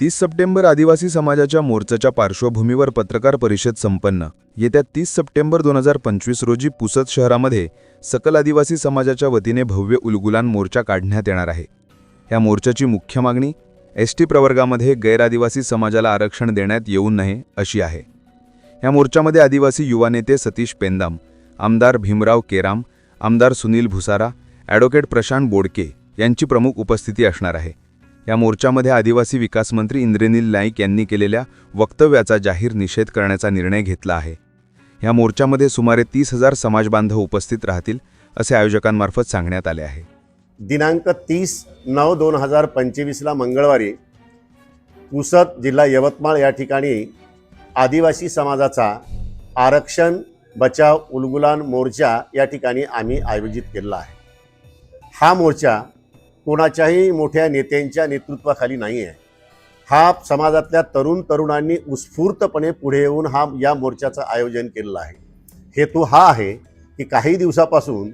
तीस सप्टेंबर आदिवासी समाजाच्या मोर्चाच्या पार्श्वभूमीवर पत्रकार परिषद संपन्न. येत्या तीस सप्टेंबर दोन हजार पंचवीस रोजी पुसद शहरामध्ये सकल आदिवासी समाजाच्या वतीने भव्य उलगुलान मोर्चा काढण्यात येणार आहे. या मोर्चाची मुख्य मागणी एस टी प्रवर्गामध्ये गैरआदिवासी समाजाला आरक्षण देण्यात येऊ नये अशी आहे. या मोर्चामध्ये आदिवासी युवा नेते सतीश पेंदाम आमदार भीमराव केराम आमदार सुनील भुसारा ॲडव्होकेट प्रशांत बोडके यांची प्रमुख उपस्थिती असणार आहे. या मोर्चामध्ये आदिवासी विकास मंत्री इंद्रनील नाईक यांनी केलेल्या वक्तव्याचा जाहीर निषेध करण्याचा निर्णय घेतला आहे. या मोर्चामध्ये सुमारे तीस हजार समाजबांधव उपस्थित राहतील असे आयोजकांमार्फत सांगण्यात आले आहे. दिनांक तीस नऊ दोन हजार पंचवीसला मंगळवारी पुसद जिल्हा यवतमाळ या ठिकाणी आदिवासी समाजाचा आरक्षण बचाव उलगुलान मोर्चा या ठिकाणी आम्ही आयोजित केलेला आहे. हा मोर्चा कोणाच्याही मोठ्या नेत्यांच्या नेतृत्वाखाली नाही आहे हा समाजातल्या तरुण तरुणांनी उत्स्फूर्तपणे पुढे येऊन हा या मोर्चाचं आयोजन केलेलं आहे. हेतू हा आहे की काही दिवसापासून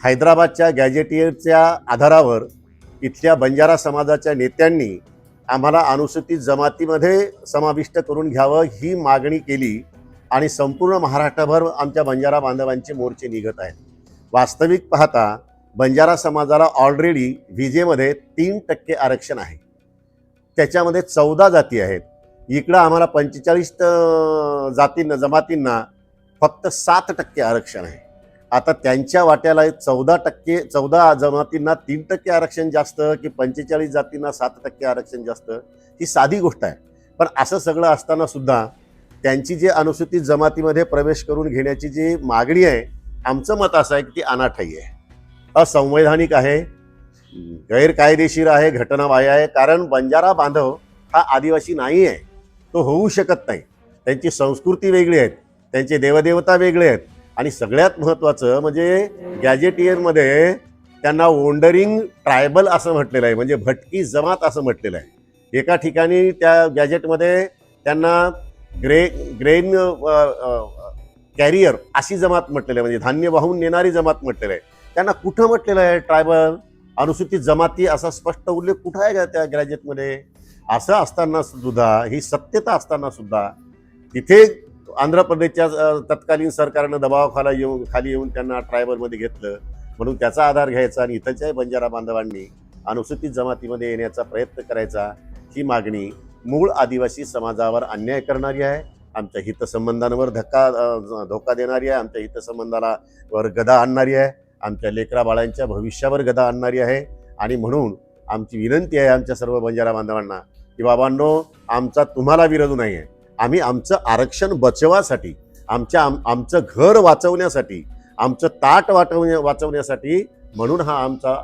हैदराबादच्या गॅजेटियरच्या आधारावर इथल्या बंजारा समाजाच्या नेत्यांनी आम्हाला अनुसूचित जमातीमध्ये समाविष्ट करून घ्यावं ही मागणी केली आणि संपूर्ण महाराष्ट्रभर आमच्या बंजारा बांधवांचे मोर्चे निघत आहेत. वास्तविक पाहता बंजारा समाजाला ऑलरेडी विजेमध्ये तीन टक्के आरक्षण आहे. त्याच्यामध्ये चौदा जाती आहेत. इकडं आम्हाला पंचेचाळीस जातींना जमातींना फक्त सात टक्के आरक्षण आहे. आता त्यांच्या वाट्याला चौदा टक्के चौदा जमातींना तीन टक्के आरक्षण जास्त की पंचेचाळीस जातींना सात टक्के आरक्षण जास्त ही साधी गोष्ट आहे. पण असं सगळं असताना सुद्धा त्यांची जी अनुसूचित जमातीमध्ये प्रवेश करून घेण्याची जी मागणी आहे आमचं मत असं आहे की ती अनाठाई आहे. असंवैधानिक आहे गैरकायदेशीर आहे घटनाबाह्य आहे. कारण बंजारा बांधव हा आदिवासी नाही आहे तो होऊ शकत नाही. त्यांची संस्कृती वेगळी आहेत. त्यांचे देवदेवता वेगळे आहेत. आणि सगळ्यात महत्त्वाचं म्हणजे गॅजेटियरमध्ये त्यांना वोंडरिंग ट्रायबल असं म्हटलेलं आहे. म्हणजे भटकी जमात असं म्हटलेलं आहे. एका ठिकाणी त्या गॅजेटमध्ये त्यांना ग्रे ग्रेन कॅरियर अशी जमात म्हटलेलं आहे. म्हणजे धान्य वाहून नेणारी जमात म्हटलेलं आहे. त्यांना कुठं म्हटलेलं आहे ट्रायबल? अनुसूचित जमाती असा स्पष्ट उल्लेख कुठं आहे का त्या ग्रॅज्युएटमध्ये? असं असताना सुद्धा ही सत्यता असताना सुद्धा तिथे आंध्र प्रदेशच्या तत्कालीन सरकारनं दबावाखाला येऊन खाली येऊन त्यांना ट्रायबलमध्ये घेतलं. म्हणून त्याचा आधार घ्यायचा आणि इथलच्याही बंजारा बांधवांनी अनुसूचित जमातीमध्ये येण्याचा प्रयत्न करायचा ही मागणी मूळ आदिवासी समाजावर अन्याय करणारी आहे आमच्या हितसंबंधांवर धक्का धोका देणारी आहे आमच्या हितसंबंधाला वर गदा आणणारी आहे. आमच्या लेकरा बाळांच्या भविष्यावर गदा आणणारी आहे. आणि म्हणून आमची विनंती आहे आमच्या सर्व बंजारा बांधवांना की बाबांनो आमचा तुम्हाला विरोध नाही आहे आम्ही आमचं आरक्षण बचवासाठी आमच्या आम आमचं घर वाचवण्यासाठी आमचं ताट वाटवण्या वाचवण्यासाठी म्हणून हा आमचा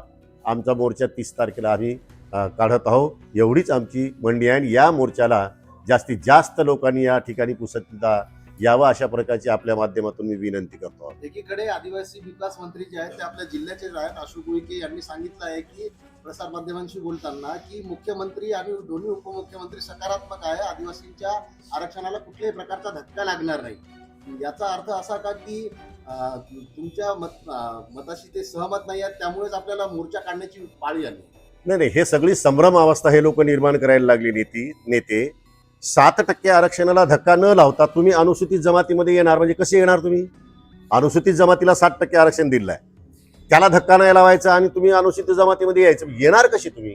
आमचा मोर्चा तीस तारखेला आम्ही काढत आहोत. एवढीच आमची मंडी आहे आणि या मोर्चाला जास्तीत जास्त लोकांनी या ठिकाणी पुसतता यावं अशा प्रकारची आपल्या माध्यमातून मी विनंती करतो. एकीकडे आदिवासी विकास मंत्री जे आहेत ते आपल्या जिल्ह्याचे जे आहेत अशोक उईके यांनी सांगितलं आहे की प्रसार माध्यमांशी बोलताना की मुख्यमंत्री आणि दोन्ही उपमुख्यमंत्री सकारात्मक आहे आदिवासींच्या आरक्षणाला कुठल्याही प्रकारचा धक्का लागणार नाही. याचा अर्थ असा का की तुमच्या मत मताशी ते सहमत नाही आहेत त्यामुळेच आपल्याला मोर्चा काढण्याची पाळी आली. नाही नाही हे सगळी संभ्रम अवस्था हे लोक निर्माण करायला लागली नेती नेते. सात टक्के आरक्षणाला धक्का न लावता तुम्ही अनुसूचित जमातीमध्ये येणार म्हणजे कसे येणार तुम्ही? अनुसूचित जमातीला सात टक्के आरक्षण दिलं आहे त्याला धक्का नाही लावायचा आणि तुम्ही अनुसूचित जमातीमध्ये यायचं. येणार कशी तुम्ही?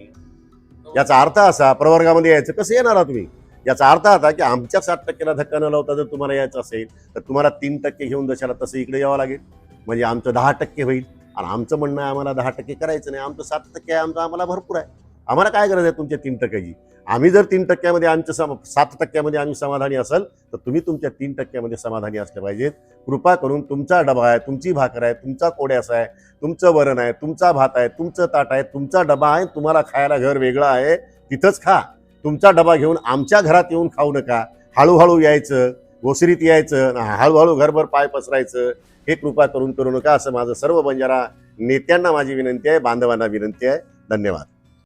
याचा अर्थ असा प्रवर्गामध्ये यायचं. कसं येणार तुम्ही? याचा अर्थ असा की आमच्या सात टक्क्याला धक्का न लावता जर तुम्हाला यायचं असेल तर तुम्हाला तीन टक्के घेऊन जशाला तसं इकडे यावं लागेल. म्हणजे आमचं दहा टक्के होईल. आणि आमचं म्हणणं आहे आम्हाला दहा टक्के करायचं नाही. आमचं सात टक्के आहे आमचं आम्हाला भरपूर आहे. आम्हाला काय गरज आहे तुमच्या तीन टक्क्याची? आम्ही जर तीन टक्क्यामध्ये आमच्या सम सात टक्क्यामध्ये आम्ही समाधानी असेल तर तुम्ही तुमच्या तीन टक्क्यामध्ये समाधानी असले पाहिजेत. कृपा करून तुमचा डबा आहे तुमची भाकर आहे तुमचा कोड्यास आहे तुमचं वरण आहे तुमचा भात आहे तुमचं ताट आहे तुमचा डबा आहे तुम्हाला खायला घर वेगळं आहे तिथंच खा. तुमचा डबा घेऊन आमच्या घरात येऊन खाऊ नका. हळूहळू यायचं ओसरीत यायचं हळूहळू घरभर पाय पसरायचं हे कृपा करून करू नका असं माझं सर्व बंजारा नेत्यांना माझी विनंती आहे बांधवांना विनंती आहे. धन्यवाद.